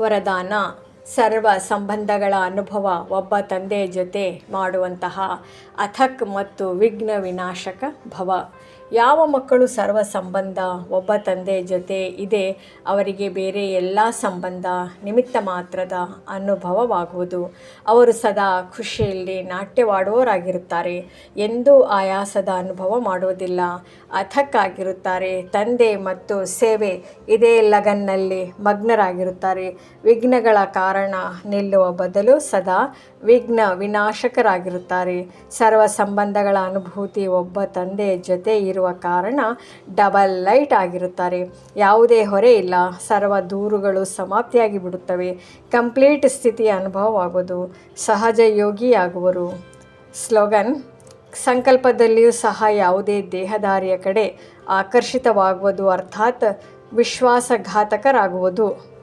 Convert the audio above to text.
ವರದಾನ ಸರ್ವ ಸಂಬಂಧಗಳ ಅನುಭವ ಒಬ್ಬ ತಂದೆಯ ಜೊತೆ ಮಾಡುವಂತಹ ಅಥಕ್ ಮತ್ತು ವಿಘ್ನ ವಿನಾಶಕ ಭವ. ಯಾವ ಮಕ್ಕಳು ಸರ್ವ ಸಂಬಂಧ, ಒಬ್ಬ ತಂದೆ ಜೊತೆ ಇದೆ, ಅವರಿಗೆ ಬೇರೆ ಎಲ್ಲ ಸಂಬಂಧ, ನಿಮಿತ್ತ ಮಾತ್ರದ ಅನುಭವವಾಗುವುದು. ಅವರು ಸದಾ ಖುಷಿಯಲ್ಲಿ ನಾಟ್ಯವಾಡುವವರಾಗಿರುತ್ತಾರೆ. ಎಂದೂ ಆಯಾಸದ ಅನುಭವ ಮಾಡುವುದಿಲ್ಲ. ಅಥಕ್ಕಾಗಿರುತ್ತಾರೆ. ತಂದೆ ಮತ್ತು ಸೇವೆ ಇದೇ ಲಗನ್ನಲ್ಲಿ ಮಗ್ನರಾಗಿರುತ್ತಾರೆ. ವಿಘ್ನಗಳ ಕಾರಣ ನಿಲ್ಲುವ ಬದಲು ಸದಾ ವಿಘ್ನ ವಿನಾಶಕರಾಗಿರುತ್ತಾರೆ. ಸರ್ವ ಸಂಬಂಧಗಳ ಅನುಭೂತಿ ಒಬ್ಬ ತಂದೆಯ ಜೊತೆ ಇರುವ ಕಾರಣ ಡಬಲ್ ಲೈಟ್ ಆಗಿರುತ್ತಾರೆ. ಯಾವುದೇ ಹೊರೆ ಇಲ್ಲ. ಸರ್ವ ದೂರುಗಳು ಸಮಾಪ್ತಿಯಾಗಿ ಬಿಡುತ್ತವೆ. ಕಂಪ್ಲೀಟ್ ಸ್ಥಿತಿಯ ಅನುಭವವಾಗುವುದು. ಸಹಜ ಯೋಗಿಯಾಗುವರು. ಸ್ಲೋಗನ್, ಸಂಕಲ್ಪದಲ್ಲಿಯೂ ಸಹ ಯಾವುದೇ ದೇಹದಾರಿಯ ಕಡೆ ಆಕರ್ಷಿತವಾಗುವುದು ಅರ್ಥಾತ್ ವಿಶ್ವಾಸಘಾತಕರಾಗುವುದು.